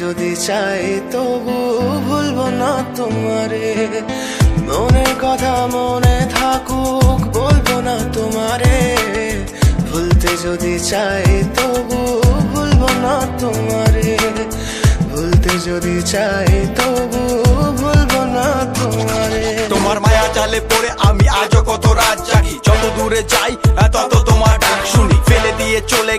যদি চাই, তবু ভুলবো না তোমারে। মনের কথা মনে থাকুক, বলব না তোমারে। ভুলতে যদি চাই, তবু ভুলবো না তোমারে। ভুলতে যদি চাই, তবু ভুলবো না তোমারে। তোমার মায়া জালে পড়ে আমি আজও কত রাত জাগি। যত দূরে যাই তত তোমার ডাক শুনি। ফেলে দিয়ে চলে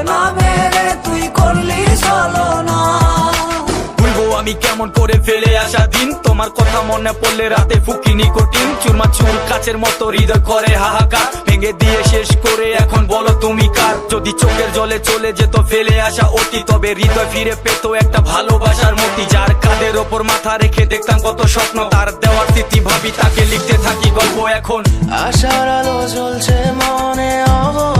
ভালোবাসার নামে তুই করলি চলো না ভুলবো আমি কেমন করে ফেলে আসা দিন? তোমার কথা মনে পড়লে রাতে ফুকি নিকোটিন চুরমা চুর কাচের মতো হৃদয় করে হাহাকার। ভেঙে দিয়ে শেষ করে এখন বলো তুমি কার? যদি চোখের জলে চলে যেত ফেলে আসা অতি তবে হৃদয় ফিরে পেত একটা ভালোবাসার মতি যার কাঁধের ওপর মাথা রেখে দেখতাম কত স্বপ্ন। তার দেওয়ার স্মৃতি ভাবি তাকে লিখতে থাকি গল্প এখন। আশার আলো জ্বলছে মনে বুকের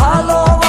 all over.